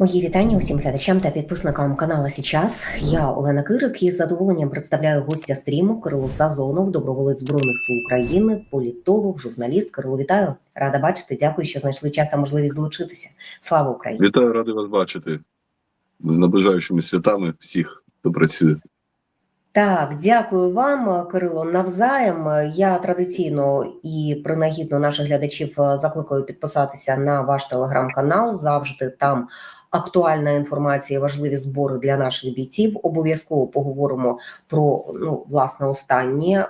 Мої вітання усім глядачам та підписникам каналу Січас. Я Олена Кирик і з задоволенням представляю гостя стріму Кирило Сазонов, доброволець збройних сил України, політолог, журналіст. Кирило, вітаю, рада бачити. Дякую, що знайшли час та можливість долучитися. Слава Україні! Вітаю, радий вас бачити з наближаючими святами всіх, хто працює. Так, дякую вам, Кирило. Навзаєм. Я традиційно і принагідно наших глядачів закликаю підписатися на ваш телеграм-канал. Завжди там актуальна інформація, важливі збори для наших бійців. Обов'язково поговоримо про ну власне останній е,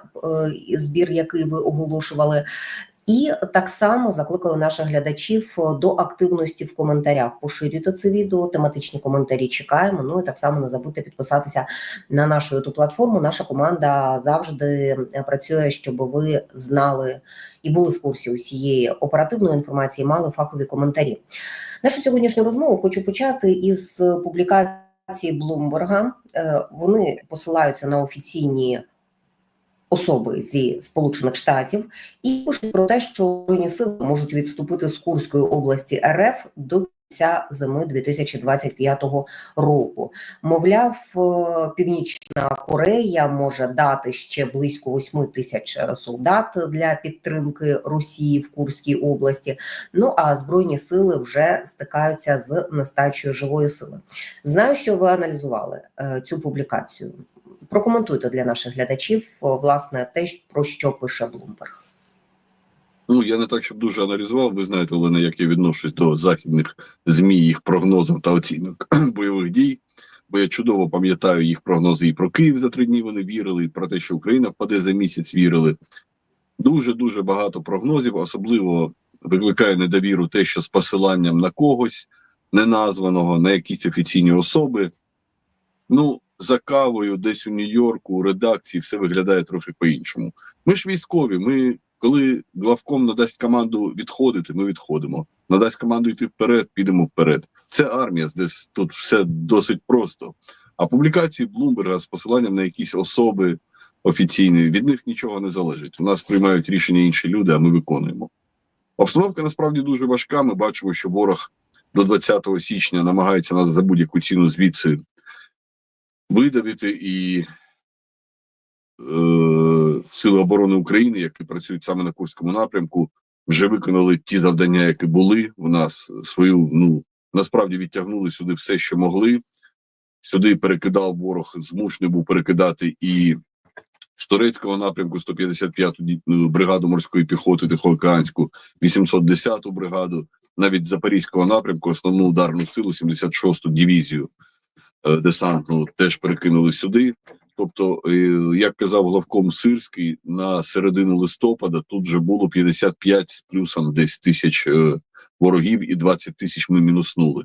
збір, який ви оголошували. І так само закликаю наших глядачів до активності в коментарях. Поширюйте це відео, тематичні коментарі чекаємо. Ну і так само не забудьте підписатися на нашу youtube платформу. Наша команда завжди працює, щоб ви знали і були в курсі усієї оперативної інформації, мали фахові коментарі. Нашу сьогоднішню розмову хочу почати із публікації Блумберга. Вони посилаються на офіційні особи зі Сполучених Штатів і про те, що збройні сили можуть відступити з Курської області РФ до кінця зими 2025 року. Мовляв, Північна Корея може дати ще близько 8 тисяч солдат для підтримки Росії в Курській області. Ну а збройні сили вже стикаються з нестачею живої сили. Знаю, що ви аналізували е, цю публікацію. Прокоментуйте для наших глядачів власне те, про що пише Блумберг. Ну я не так, щоб дуже аналізував. Ви знаєте, Олена, як я відношусь до західних змі, їх прогнозів та оцінок бойових дій. Бо я чудово пам'ятаю їх прогнози і про Київ за три дні. Вони вірили, про те, що Україна впаде за місяць. Вірили дуже дуже багато прогнозів. Особливо викликає недовіру те, що з посиланням на когось неназваного, на якісь офіційні особи. Ну за кавою, десь у Нью-Йорку, у редакції все виглядає трохи по-іншому. Ми ж військові. Ми, коли главком надасть команду відходити, ми відходимо. Надасть команду йти вперед, підемо вперед. Це армія, десь тут все досить просто. А публікації Блумберга з посиланням на якісь особи офіційні від них нічого не залежить. У нас приймають рішення інші люди, а ми виконуємо. Обстановка насправді дуже важка. Ми бачимо, що ворог до 20 січня намагається нас за будь-яку ціну звідси видавити і е, Сили оборони України, які працюють саме на Курському напрямку, вже виконали ті завдання, які були у нас свою. Ну насправді відтягнули сюди все, що могли. Сюди перекидав ворог, змушений був перекидати і з турецького напрямку 155-ту бригаду морської піхоти Тихоокеанську, 810-ту бригаду, навіть з Запорізького напрямку, основну ударну силу, 76-ту дивізію десантну теж перекинули сюди. Тобто, як казав главком Сирський, на середину листопада тут вже було 55 з плюсом десь тисяч ворогів, і 20 тисяч ми мінуснули.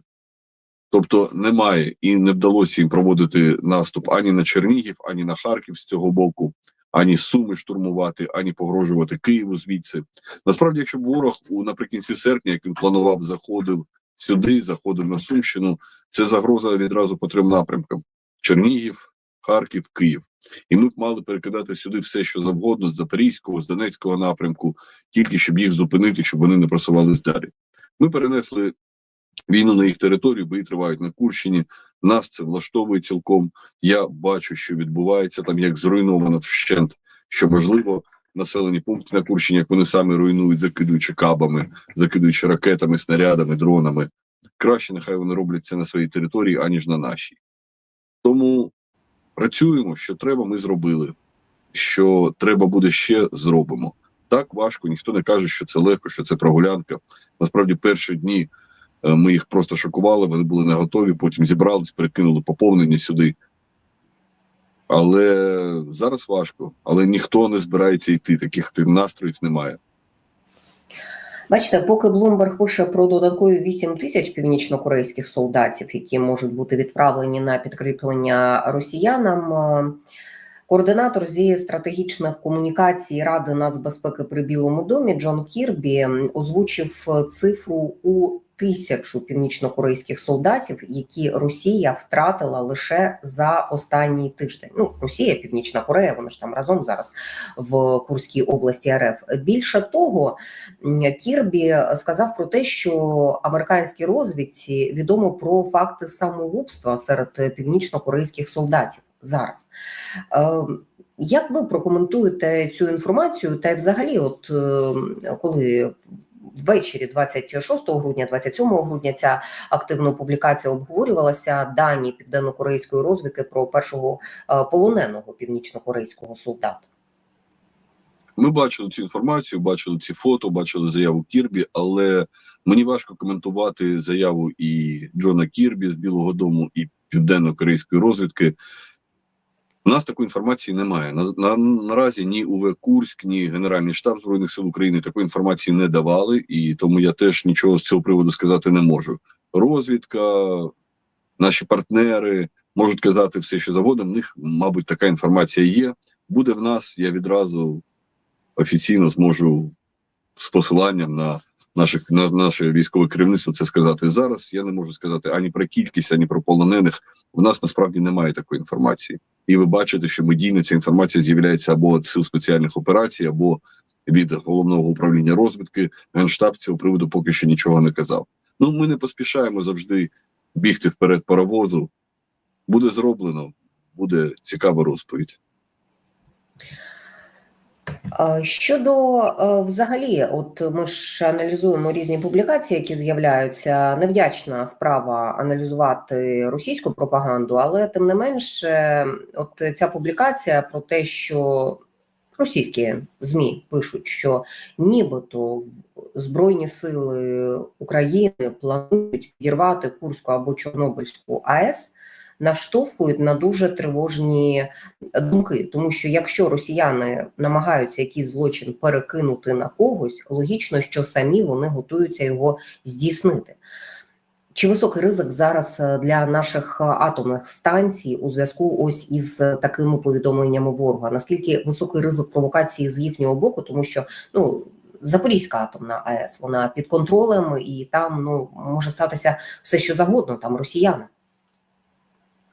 Тобто немає і не вдалося їм проводити наступ ані на Чернігів, ані на Харків з цього боку, ані Суми штурмувати, ані погрожувати Києву звідси. Насправді, якщо б ворог наприкінці серпня, як він планував, заходив сюди, заходив на Сумщину. Це загроза відразу по трьом напрямкам: Чернігів, Харків, Київ. І ми б мали перекидати сюди все, що завгодно з Запорізького, з Донецького напрямку, тільки щоб їх зупинити, щоб вони не просувались далі. Ми перенесли війну на їх територію, бої тривають на Курщині. Нас це влаштовує цілком. Я бачу, що відбувається там, як зруйновано вщент, що можливо. Населені пункти на Курщині, як вони самі руйнують, закидуючи кабами, закидуючи ракетами, снарядами, дронами. Краще нехай вони роблять це на своїй території, аніж на нашій. Тому працюємо, що треба, ми зробили. Що треба буде ще зробимо. Так важко, ніхто не каже, що це легко, що це прогулянка. Насправді, перші дні ми їх просто шокували, вони були не готові, потім зібрались, перекинули поповнення сюди. Але зараз важко, але ніхто не збирається йти. Таких настроїв немає. Бачите, поки Блумберг пише про додаткові 8 тисяч північнокорейських солдатів, які можуть бути відправлені на підкріплення росіянам. Координатор зі стратегічних комунікацій Ради нацбезпеки при Білому домі Джон Кірбі озвучив е, цифру у тисячу північнокорейських солдатів, які Росія втратила лише за останній тиждень. Ну, Росія, Північна Корея, вони ж там разом зараз в Курській області РФ. Більше того, Кірбі сказав про те, що американській розвідці відомо про факти самогубства серед північнокорейських солдатів зараз. Е, Як ви прокоментуєте цю інформацію? Та й взагалі, от е, коли ввечері 26 грудня, 27 грудня ця активна публікація обговорювалася дані південно-корейської розвідки про першого е, полоненого північно-корейського солдата? Ми бачили цю інформацію, бачили ці фото, бачили заяву Кірбі, але мені важко коментувати заяву і Джона Кірбі з Білого Дому, і південно-корейської розвідки. У нас такої інформації немає. На, на, наразі ні УВ Курськ, ні Генеральний штаб Збройних сил України такої інформації не давали, і тому я теж нічого з цього приводу сказати не можу. Розвідка, наші партнери можуть казати все, що завгодно. В них, мабуть, така інформація є. Буде в нас, я відразу офіційно зможу з посиланням на наших на наше військове керівництво це сказати зараз. Я не можу сказати ані про кількість, ані про полонених. У нас насправді немає такої інформації, і ви бачите, що медійно ця інформація з'являється або від сил спеціальних операцій, або від головного управління розвідки. Генштаб цього приводу поки що нічого не казав. Ну ми не поспішаємо завжди бігти вперед паровозу. Буде зроблено, буде цікава розповідь. Е, Щодо е, взагалі, от ми ж аналізуємо різні публікації, які з'являються. Невдячна справа аналізувати російську пропаганду, але тим не менше, от ця публікація про те, що російські змі пишуть, що нібито збройні сили України планують підірвати Курську або Чорнобильську АЕС, наштовхують на дуже тривожні думки, тому що якщо росіяни намагаються якийсь злочин перекинути на когось, логічно, що самі вони готуються його здійснити. Чи високий ризик зараз е, для наших е, атомних станцій у зв'язку ось із е, такими повідомленнями ворога? Наскільки високий ризик провокації з їхнього боку, тому що ну Запорізька атомна АЕС вона під контролем, і там ну може статися все, що завгодно, там росіяни.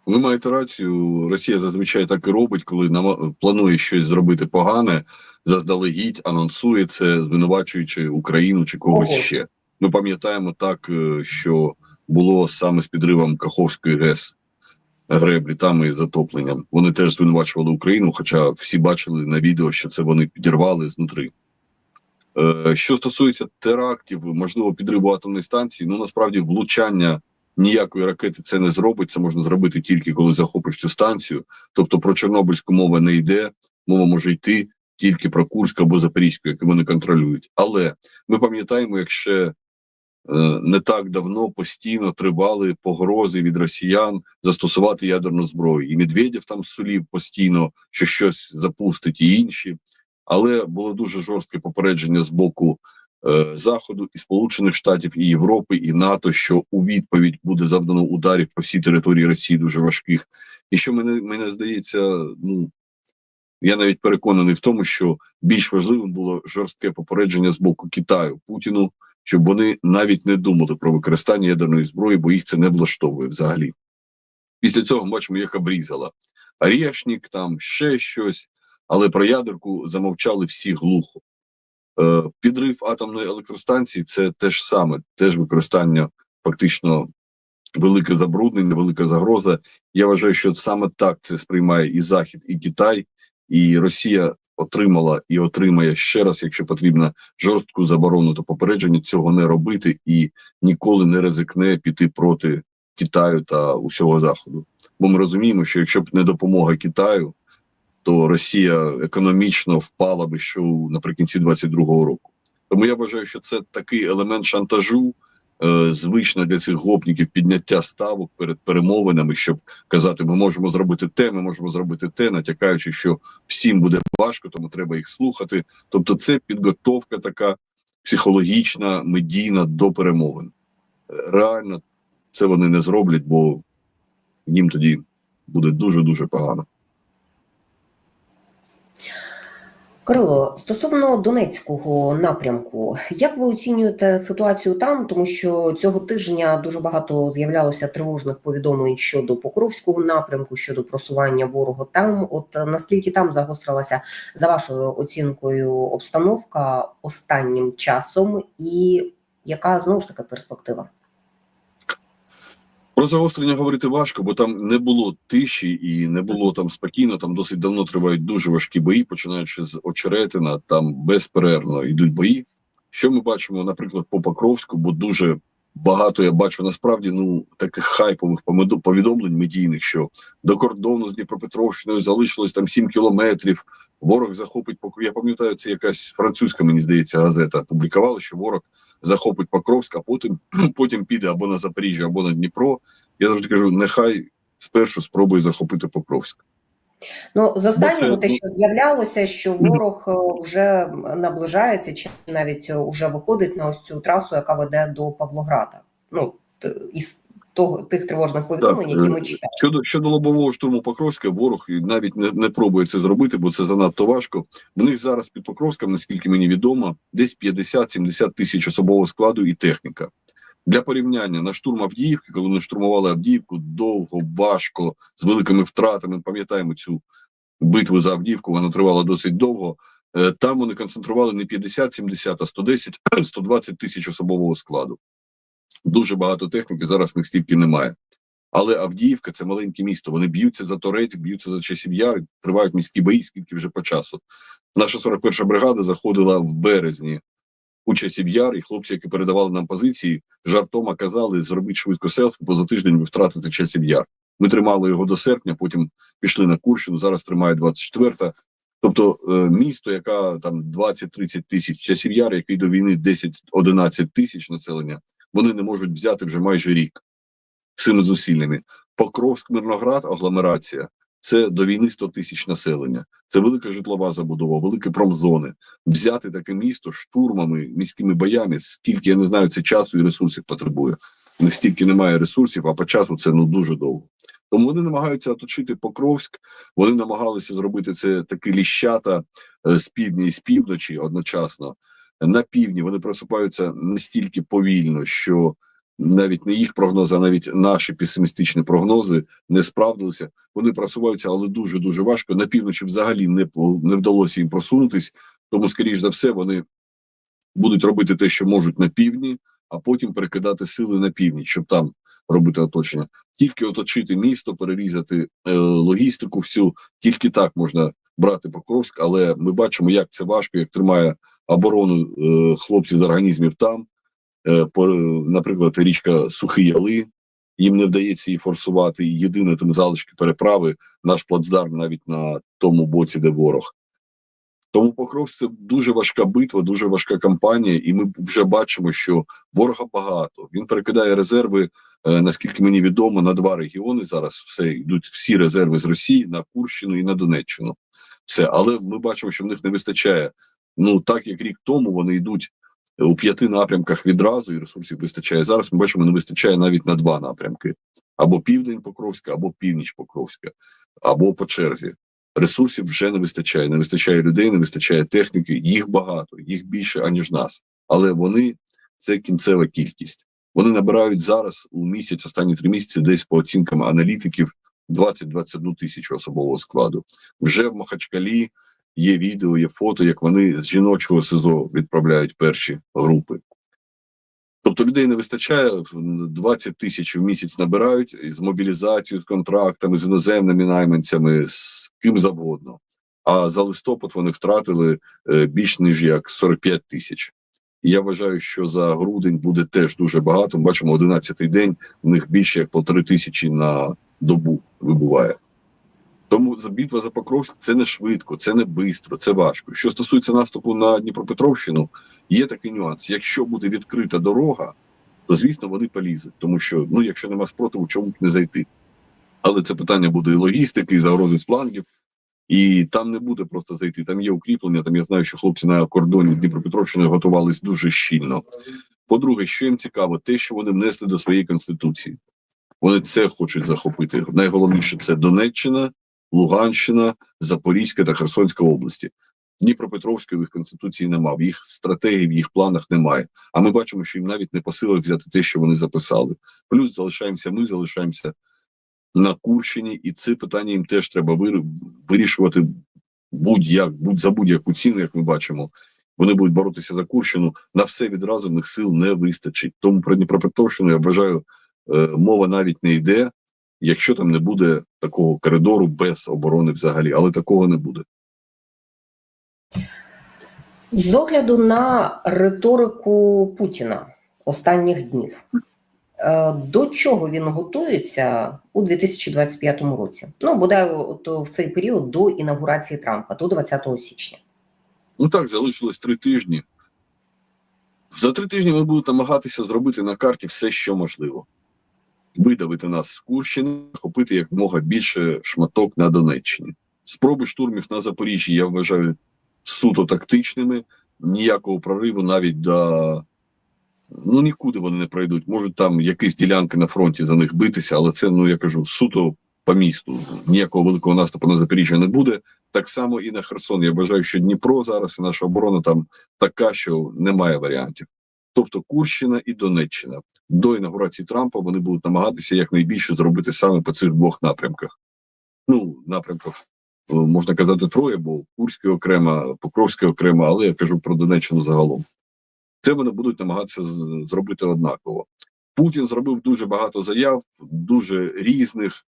Ви маєте рацію. Росія зазвичай так і робить, коли нам планує щось зробити погане, заздалегідь анонсує це, звинувачуючи Україну чи когось Ого. ще. Ми пам'ятаємо так, е, що було саме з підривом Каховської ГЕС греблі там і затопленням. Вони теж звинувачували Україну, хоча всі бачили на відео, що це вони підірвали знутри. Е, Що стосується терактів, можливо, підриву атомної станції, ну насправді влучання ніякої ракети це не зробить. Це можна зробити тільки коли захопиш цю станцію. Тобто про Чорнобильську мова не йде, мова може йти тільки про Курськ або Запорізьку, яку вони контролюють. Але ми пам'ятаємо, як ще е, не так давно постійно тривали погрози від росіян застосувати ядерну зброю. І Медведєв там сулів постійно, що щось запустить, і інші. Але було дуже жорстке попередження з боку Заходу і Сполучених Штатів, і Європи, і НАТО, що у відповідь буде завдано ударів по всій території Росії дуже важких. І що мене мене здається, ну я навіть переконаний в тому, що більш важливим було жорстке попередження з боку Китаю Путіну, щоб вони навіть не думали про використання ядерної зброї, бо їх це не влаштовує взагалі. Після цього бачимо, як обрізала Арєшнік, там ще щось, але про ядерку замовчали всі глухо. Е, підрив атомної електростанції це те ж саме, теж використання фактично велике забруднення, велика загроза. Я вважаю, що саме так це сприймає і Захід, і Китай, і Росія отримала і отримає ще раз, якщо потрібно, жорстку заборону та попередження цього не робити і ніколи не ризикне піти проти Китаю та усього заходу. Бо ми розуміємо, що якщо б не допомога Китаю, то Росія економічно впала би що наприкінці 22-го року. Тому я вважаю, що це такий елемент шантажу, е, звично для цих гопників підняття ставок перед перемовинами, щоб казати, ми можемо зробити те, ми можемо зробити те, натякаючи, що всім буде важко, тому треба їх слухати. Тобто, це підготовка така психологічна, медійна до перемовин. Е, Реально це вони не зроблять, бо їм тоді буде дуже дуже погано. Кирило, стосовно Донецького напрямку, як ви оцінюєте ситуацію там? Тому що цього тижня дуже багато з'являлося тривожних повідомлень щодо Покровського напрямку, щодо просування ворога там. От наскільки там загострилася за вашою оцінкою обстановка останнім часом, і яка знову ж таки перспектива? Про загострення говорити важко, бо там не було тиші і не було там спокійно. Там досить давно тривають дуже важкі бої, починаючи з очеретина, там безперервно йдуть бої. Що ми бачимо, наприклад, по Покровську, бо дуже багато я бачу насправді ну таких хайпових повідомлень медійних, що до кордону з Дніпропетровщиною залишилось там 7 кілометрів. Ворог захопить Покров. Я пам'ятаю, це якась французька, мені здається, газета публікувала, що ворог захопить Покровськ, а потім потім піде або на Запоріжжя, або на Дніпро. Я завжди кажу, нехай спершу спробує захопити Покровськ. Ну з останнього те, що з'являлося, що ворог е, вже наближається, чи навіть е, уже виходить на ось цю трасу, яка веде до Павлограда. Ну із того тих тривожних повідомлень, які ми е, читали. Щодо щодо лобового штурму Покровська, ворог навіть не, не пробує це зробити, бо це занадто важко. В них зараз під Покровськом, наскільки мені відомо, десь 50-70 тисяч особового складу і техніка. Для порівняння на штурм Авдіївки, коли вони штурмували Авдіївку, довго, важко, з великими втратами. Пам'ятаємо цю битву за Авдіївку, вона тривала досить довго. Е, Там вони концентрували не 50-70, а 110-120 тисяч особового складу. Дуже багато техніки зараз в них стільки немає. Але Авдіївка це маленьке місто. Вони б'ються за Торецьк, б'ються за часів яр, тривають міські бої, скільки вже по часу. Наша 41 бригада заходила в березні у часів яр, і хлопці, які передавали нам позиції, жартома казали: зробіть швидко селфі, бо за тиждень ви втратите часів яр. Ми тримали його до серпня, потім пішли на Курщину. Зараз тримає 24-та. Тобто е, місто, яка там 20-30 тисяч часів яр, який до війни 10-11 тисяч населення, вони не можуть взяти вже майже рік цими зусиллями. Покровськ, Мирноград, агломерація. Це до війни 100 тисяч населення. Це велика житлова забудова, великі промзони. Взяти таке місто штурмами, міськими боями, скільки я не знаю, це часу і ресурсів потребує. Них стільки немає ресурсів, а по часу це ну дуже довго. Тому вони намагаються оточити Покровськ. Вони намагалися зробити це такі ліщата е, з півдня і з півночі одночасно. На півдні вони просипаються настільки повільно, що навіть не їх прогнози, а навіть наші песимістичні прогнози не справдилися. Вони просуваються, але дуже дуже важко. На півночі взагалі не не вдалося їм просунутись. Тому, скоріш за все, вони будуть робити те, що можуть на півдні, а потім перекидати сили на північ, щоб там робити оточення. Тільки оточити місто, перерізати е, логістику, всю тільки так можна брати Покровськ. Але ми бачимо, як це важко, як тримає оборону е, хлопці з організмів там. Е, по, наприклад, річка Сухі Яли. Їм не вдається її форсувати. Єдине там залишки переправи, наш плацдарм навіть на тому боці, де ворог. Тому Покровськ це дуже важка битва, дуже важка кампанія, і ми вже бачимо, що ворога багато. Він перекидає резерви, е, наскільки мені відомо, на два регіони. Зараз все йдуть всі резерви з Росії на Курщину і на Донеччину. Все, але ми бачимо, що в них не вистачає. Ну так як рік тому вони йдуть у п'яти напрямках відразу, і ресурсів вистачає. Зараз ми бачимо, не вистачає навіть на два напрямки: або південь Покровська, або північ Покровська, або по черзі. Ресурсів вже не вистачає. Не вистачає людей, не вистачає техніки. Їх багато, їх більше аніж нас. Але вони це кінцева кількість. Вони набирають зараз у місяць, останні три місяці, десь по оцінкам аналітиків 20-21 тисячу особового складу. Вже в Махачкалі є відео, є фото, як вони з жіночого СИЗО відправляють перші групи. Тобто людей не вистачає, 20 тисяч в місяць набирають з мобілізацією, з контрактами, з іноземними найманцями, з ким завгодно. А за листопад вони втратили е, більш ніж як 45 тисяч. І я вважаю, що за грудень буде теж дуже багато. Ми бачимо 11-й день, в них більше як полтори тисячі на добу вибуває. Тому битва за Покровськ це не швидко, це не бистро, це важко. Що стосується наступу на Дніпропетровщину, є такий нюанс. Якщо буде відкрита дорога, то звісно вони полізуть, тому що ну, якщо нема спротиву, чому б не зайти? Але це питання буде і логістики, і загрози з флангів, і там не буде просто зайти. Там є укріплення. Там я знаю, що хлопці на кордоні з Дніпропетровщиною готувались дуже щільно. По-друге, що їм цікаво, те, що вони внесли до своєї конституції. Вони це хочуть захопити. Найголовніше це Донеччина, Луганщина, Запорізька та Херсонська області. Дніпропетровської в їх конституції немає, в їх стратегії, в їх планах немає. А ми бачимо, що їм навіть не по силах взяти те, що вони записали. Плюс залишаємося ми, залишаємося на Курщині, і це питання їм теж треба вирішувати будь-як, будь за будь-яку ціну, як ми бачимо. Вони будуть боротися за Курщину. На все відразу в них сил не вистачить. Тому про Дніпропетровщину я вважаю, е, мова навіть не йде, якщо там не буде такого коридору без оборони взагалі, але такого не буде. З огляду на риторику Путіна останніх днів, е, до чого він готується у 2025 році? Ну, бодай от в цей період до інаугурації Трампа, до 20 січня. Ну так, залишилось три тижні. За три тижні ми будемо намагатися зробити на карті все, що можливо. Видавити нас з Курщини, охопити якомога більше шматок на Донеччині. Спроби штурмів на Запоріжжі я вважаю суто тактичними. Ніякого прориву навіть до. Ну, нікуди вони не пройдуть. Можуть там якісь ділянки на фронті за них битися, але це, ну я кажу, суто по місту. Ніякого великого наступу на Запоріжжя не буде. Так само і на Херсон. Я вважаю, що Дніпро зараз і наша оборона там така, що немає варіантів. Тобто Курщина і Донеччина до інаугурації Трампа вони будуть намагатися якнайбільше зробити саме по цих двох напрямках. Ну, напрямках е, можна казати троє, бо Курський окремо, Покровський окремо, але я кажу про Донеччину загалом. Це вони будуть намагатися зробити однаково. Путін зробив дуже багато заяв, дуже різних,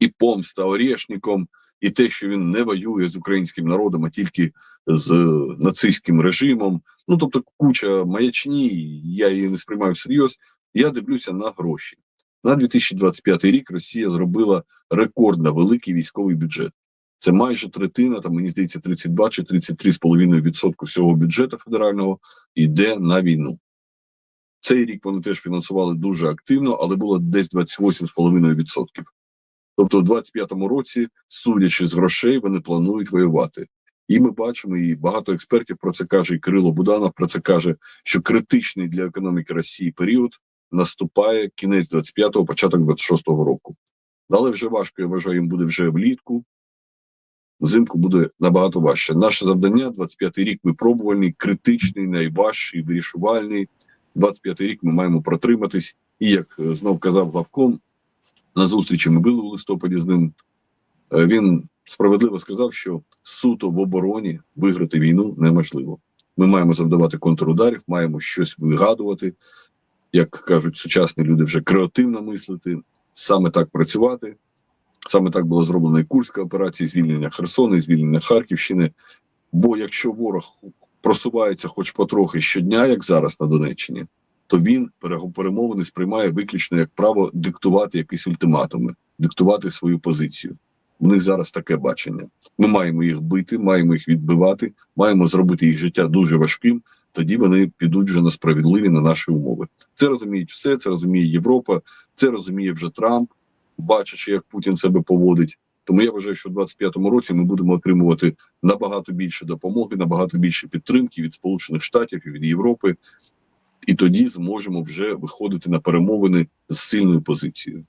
і помста Орєшніком, і те, що він не воює з українським народом, а тільки з е, нацистським режимом. Ну тобто, куча маячні, я її не сприймаю всерйоз. Я дивлюся на гроші. На 2025 рік Росія зробила рекордно великий військовий бюджет. Це майже третина, там мені здається, 32 чи 33,5% всього бюджету федерального йде на війну. Цей рік вони теж фінансували дуже активно, але було десь 28,5%. Тобто, в 25-му році, судячи з грошей, вони планують воювати. І ми бачимо, і багато експертів про це каже, і Кирило Буданов про це каже, що критичний для економіки Росії період наступає кінець 25-го, початок 26-го року. Але вже важко, я вважаю, їм буде вже влітку. Взимку буде набагато важче. Наше завдання 25-й рік випробувальний, критичний, найважчий, вирішувальний. 25-й рік ми маємо протриматись. І як е, знов казав главком, на зустрічі ми були у листопаді з ним. е, Він справедливо сказав, що суто в обороні виграти війну неможливо. Ми маємо завдавати контрударів, маємо щось вигадувати, як кажуть сучасні люди, вже креативно мислити, саме так працювати. Саме так було зроблено і Курська операція, і звільнення Херсона, і звільнення Харківщини. Бо якщо ворог просувається хоч потрохи щодня, як зараз на Донеччині, то він перемовини сприймає виключно як право диктувати якісь ультиматуми, диктувати свою позицію. У них зараз таке бачення. Ми маємо їх бити, маємо їх відбивати, маємо зробити їх життя дуже важким. Тоді вони підуть вже на справедливі на наші умови. Це розуміють все, це розуміє Європа, це розуміє вже Трамп, бачачи, як Путін себе поводить. Тому я вважаю, що в 25-му році ми будемо отримувати набагато більше допомоги, набагато більше підтримки від Сполучених Штатів і від Європи, і тоді зможемо вже виходити на перемовини з сильною позицією.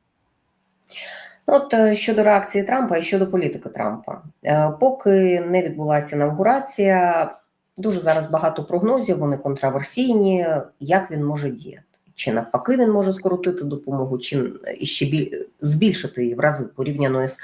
От е, щодо реакції Трампа і щодо політики Трампа, Е, поки не відбулася інавгурація, дуже зараз багато прогнозів, вони контраверсійні. Як він може діяти? Чи навпаки він може скоротити допомогу, чи ще біль... збільшити її в рази порівняно з е,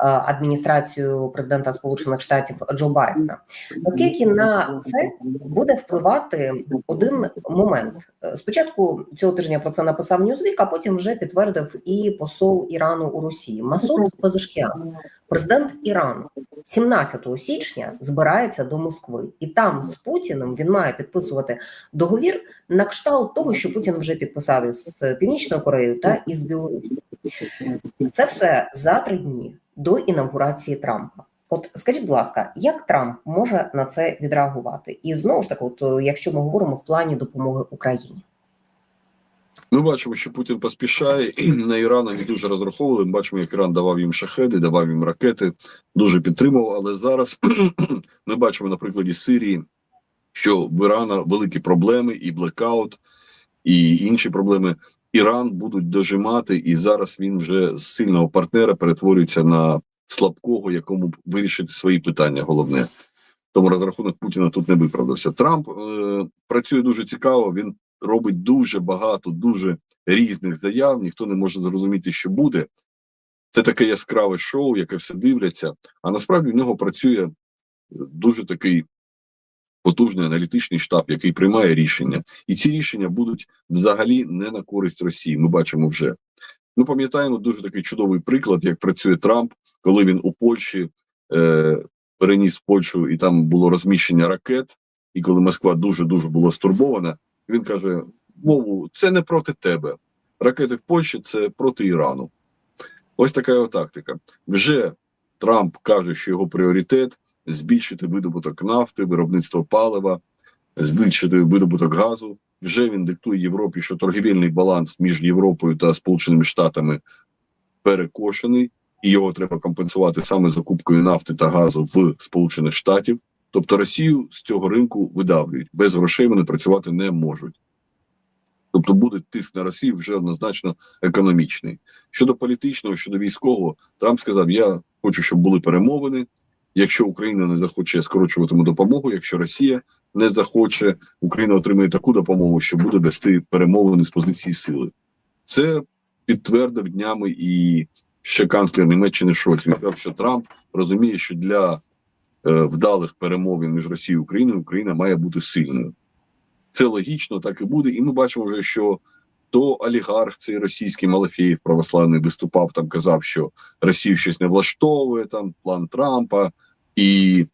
адміністрацією президента Сполучених Штатів Джо Байдена? Наскільки на це буде впливати один момент? Е, Спочатку цього тижня про це написав Ньюзвік, а потім вже підтвердив і посол Ірану у Росії Масуд Пезешкіан. Президент Ірану 17 січня збирається до Москви, і там з Путіним він має підписувати договір на кшталт того, що Путін вже підписав із Північною Кореєю та із Білорусі. Це все за три дні до інаугурації Трампа. От скажіть, будь ласка, як Трамп може на це відреагувати? І знову ж таки, от е, якщо ми говоримо в плані допомоги Україні. Ми бачимо, що Путін поспішає і на Іран не дуже розраховували. Ми бачимо, як Іран давав їм шахеди, давав їм ракети, дуже підтримував. Але зараз ми бачимо на прикладі Сирії, що в Ірана великі проблеми, і блекаут, і інші проблеми. Іран будуть дожимати, і зараз він вже з сильного партнера перетворюється на слабкого, якому вирішити свої питання. Головне. Тому розрахунок Путіна тут не виправдався. Трамп е, працює дуже цікаво. Він робить дуже багато, дуже різних заяв. Ніхто не може зрозуміти, що буде. Це таке яскраве шоу, яке все дивляться. А насправді в нього працює е, дуже такий потужний аналітичний штаб, який приймає рішення, і ці рішення будуть взагалі не на користь Росії. Ми бачимо вже. Ми пам'ятаємо дуже такий чудовий приклад, як працює Трамп, коли він у Польщі е, переніс Польщу, і там було розміщення ракет. І коли Москва дуже дуже була стурбована, він каже: Вову, це не проти тебе. Ракети в Польщі це проти Ірану. Ось така тактика. Вже Трамп каже, що його пріоритет збільшити видобуток нафти, виробництво палива, збільшити видобуток газу. Вже він диктує Європі, що торгівельний баланс між Європою та Сполученими Штатами перекошений, і його треба компенсувати саме закупкою нафти та газу в Сполучених Штатів. Тобто Росію з цього ринку видавлюють. Без грошей вони працювати не можуть. Тобто буде тиск на Росію вже однозначно економічний. Щодо політичного, щодо військового, Трамп сказав: Я хочу, щоб були перемовини. Якщо Україна не захоче скорочуватиму допомогу, якщо Росія не захоче, Україна отримає таку допомогу, що буде вести перемовини з позиції сили. Це підтвердив днями і ще канцлер Німеччини Шольц. Він сказав, що Трамп розуміє, що для вдалих перемовин між Росією і Україною Україна має бути сильною. Це логічно, так і буде. І ми бачимо вже, що то олігарх, цей російський Малафєєв православний виступав там, казав, що Росію щось не влаштовує, там план Трампа і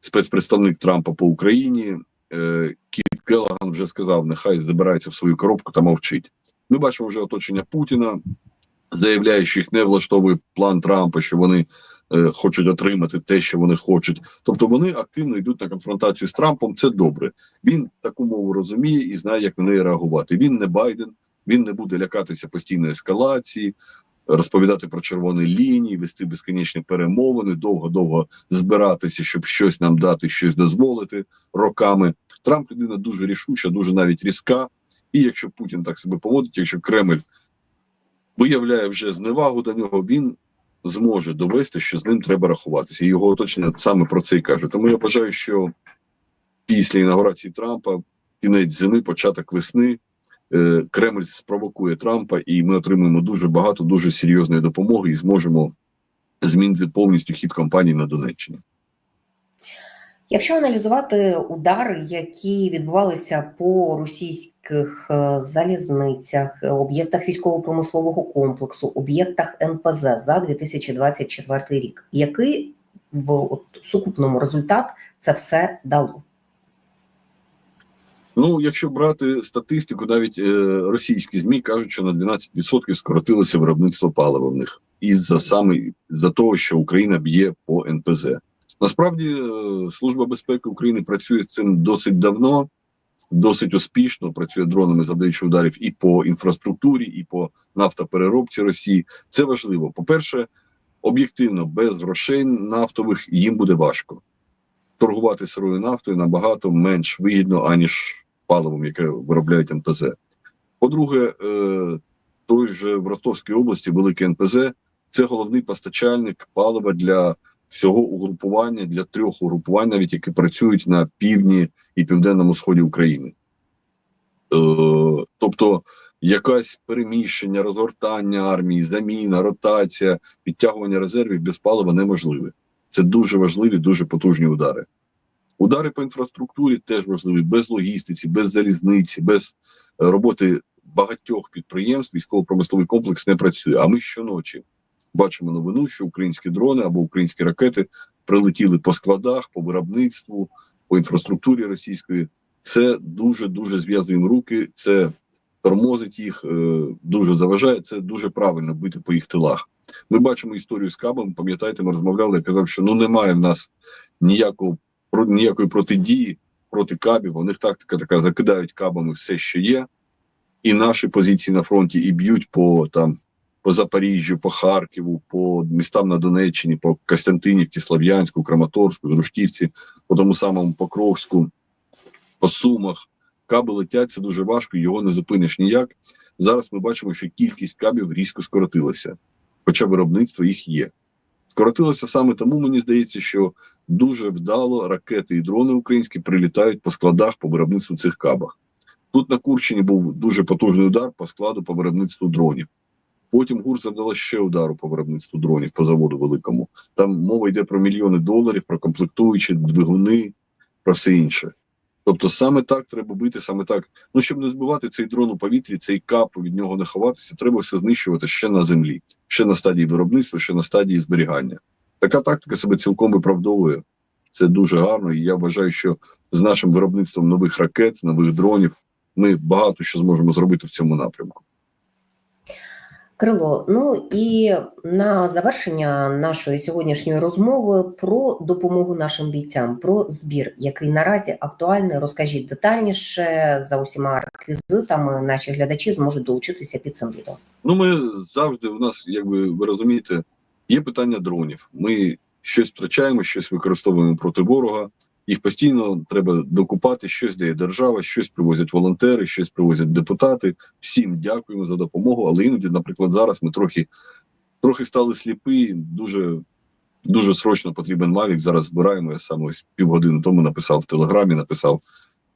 спецпредставник Трампа по Україні. Е, Кіт Келлаган вже сказав, нехай забирається в свою коробку та мовчить. Ми бачимо вже оточення Путіна, заявляє, що їх не влаштовує план Трампа, що вони е, хочуть отримати те, що вони хочуть. Тобто вони активно йдуть на конфронтацію з Трампом. Це добре. Він таку мову розуміє і знає, як на неї реагувати. Він не Байден, він не буде лякатися постійної ескалації, розповідати про червоні лінії, вести безконечні перемовини, довго-довго збиратися, щоб щось нам дати, щось дозволити роками. Трамп людина дуже рішуча, дуже навіть різка. І якщо Путін так себе поводить, якщо Кремль виявляє вже зневагу до нього, він зможе довести, що з ним треба рахуватися. І його оточення саме про це і каже. Тому я вважаю, що після інаугурації Трампа, кінець зими, початок весни, е, Кремль спровокує Трампа, і ми отримаємо дуже багато, дуже серйозної допомоги і зможемо змінити повністю хід кампанії на Донеччині. Якщо аналізувати удари, які відбувалися по російських е, залізницях, е, об'єктах військово-промислового комплексу, об'єктах НПЗ за 2024 рік, який в сукупному результат це все дало? Ну, якщо брати статистику, навіть е, російські змі кажуть, що на 12% скоротилося виробництво палива в них із-за саме за того, що Україна б'є по НПЗ. Насправді, е, Служба безпеки України працює з цим досить давно, досить успішно. Працює дронами, завдаючи ударів і по інфраструктурі, і по нафтопереробці Росії. Це важливо. По-перше, об'єктивно, без грошей нафтових їм буде важко. Торгувати сирою нафтою набагато менш вигідно, аніж паливом, яке виробляють НПЗ. По-друге, е, той же в Ростовській області великий НПЗ це головний постачальник палива для всього угрупування, для трьох угрупувань, навіть які працюють на півдні і південному сході України. Е, тобто якась переміщення, розгортання армії, заміна, ротація, підтягування резервів без палива неможливе. Це дуже важливі, дуже потужні удари. Удари по інфраструктурі теж важливі, без логістиці, без залізниці, без е, роботи багатьох підприємств. Військово-промисловий комплекс не працює. А ми щоночі бачимо новину, що українські дрони або українські ракети прилетіли по складах, по виробництву, по інфраструктурі російської. Це дуже дуже зв'язує руки. Це тормозить їх, е, дуже заважає. Це дуже правильно бити по їх тилах. Ми бачимо історію з кабом. Пам'ятаєте, ми розмовляли. Я казав, що ну немає в нас ніякого ніякої протидії проти кабів. У них тактика така: закидають кабами все, що є, і наші позиції на фронті і б'ють по там по Запоріжжю, по Харкову, по містам на Донеччині, по Костянтинівці, Слов'янську, Краматорську, Дружківці, по тому самому Покровську, по Сумах. Каби летять, це дуже важко, його не зупиниш ніяк. Зараз ми бачимо, що кількість кабів різко скоротилася, хоча виробництво їх є. Скоротилося саме тому, мені здається, що дуже вдало ракети і дрони українські прилітають по складах по виробництву цих кабах. Тут на Курщині був дуже потужний удар по складу по виробництву дронів. Потім ГУР завдала ще удару по виробництву дронів по заводу великому. Там мова йде про мільйони доларів, про комплектуючі, двигуни, про все інше. Тобто саме так треба бити, саме так. Ну, щоб не збивати цей дрон у повітрі, цей кап, від нього не ховатися, треба все знищувати ще на землі, ще на стадії виробництва, ще на стадії зберігання. Така тактика себе цілком виправдовує. Це дуже гарно, і я вважаю, що з нашим виробництвом нових ракет, нових дронів, ми багато що зможемо зробити в цьому напрямку. Крило, ну і на завершення нашої сьогоднішньої розмови про допомогу нашим бійцям, про збір, який наразі актуальний. Розкажіть детальніше за усіма реквізитами. Наші глядачі зможуть долучитися під цим відео. Ну, ми завжди у нас, якби ви розумієте, є питання дронів. Ми щось втрачаємо, щось використовуємо проти ворога. Їх постійно треба докупати, щось дає держава, щось привозять волонтери, щось привозять депутати. Всім дякуємо за допомогу. Але іноді, наприклад, зараз ми трохи трохи стали сліпі. Дуже дуже срочно потрібен Мавік. Зараз збираємо. Я саме ось півгодини тому написав в Телеграмі, написав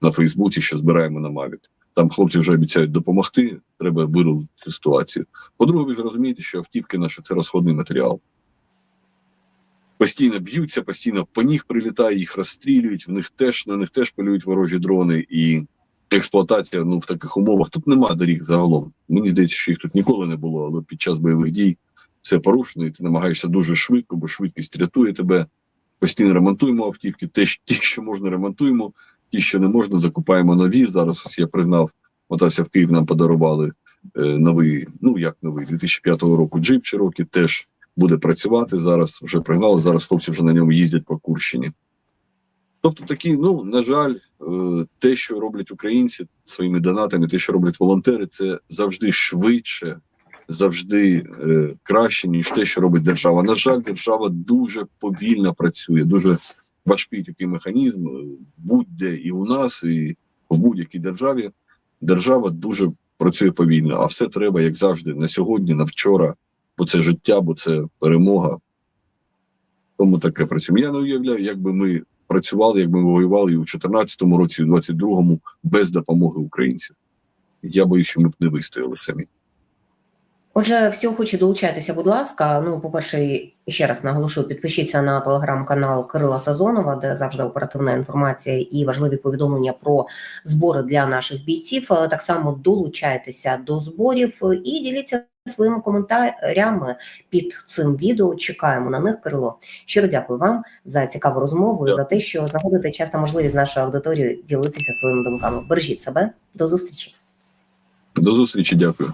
на Фейсбуці, що збираємо на Мавік. Там хлопці вже обіцяють допомогти. Треба вирулити цю ситуацію. По-друге, ви розумієте, що автівки наші це розходний матеріал. Постійно б'ються, постійно по них прилітає, їх розстрілюють, в них теж на них теж полюють ворожі дрони і експлуатація ну в таких умовах. Тут нема доріг загалом. Мені здається, що їх тут ніколи не було, але під час бойових дій все порушено, і ти намагаєшся дуже швидко, бо швидкість рятує тебе. Постійно ремонтуємо автівки. Те, ті, що можна, ремонтуємо, ті, що не можна, закупаємо нові. Зараз ось я пригнав, мотався в Київ, нам подарували е, новий, ну як новий, 2005 року джип Cherokee, теж буде працювати зараз. Вже пригнали. Зараз хлопці вже на ньому їздять по Курщині. Тобто, такі, ну на жаль, е, те, що роблять українці своїми донатами, те, що роблять волонтери, це завжди швидше, завжди е, краще, ніж те, що робить держава. На жаль, держава дуже повільно працює, дуже важкий такий механізм. е, Будь-де і у нас, і в будь-якій державі. Держава дуже працює повільно, а все треба, як завжди, на сьогодні, на вчора, бо це життя, бо це перемога. Тому таке працюємо. Я не уявляю, як би ми працювали, як би ми воювали і у 2014 році, і у 2022 без допомоги українців. Я боюсь, що ми б не вистояли самі. Отже, всі охочі долучайтеся, будь ласка. Ну, по-перше, ще раз наголошую, підпишіться на телеграм-канал Кирила Сазонова, де завжди оперативна інформація і важливі повідомлення про збори для наших бійців. Е, Так само долучайтеся до зборів і діліться своїми коментарями під цим відео. Чекаємо на них, Кирило. Щиро дякую вам за цікаву розмову і за те, що знаходите часто можливість з нашою аудиторією ділитися своїми думками. Бережіть себе, до зустрічі. До зустрічі, дякую.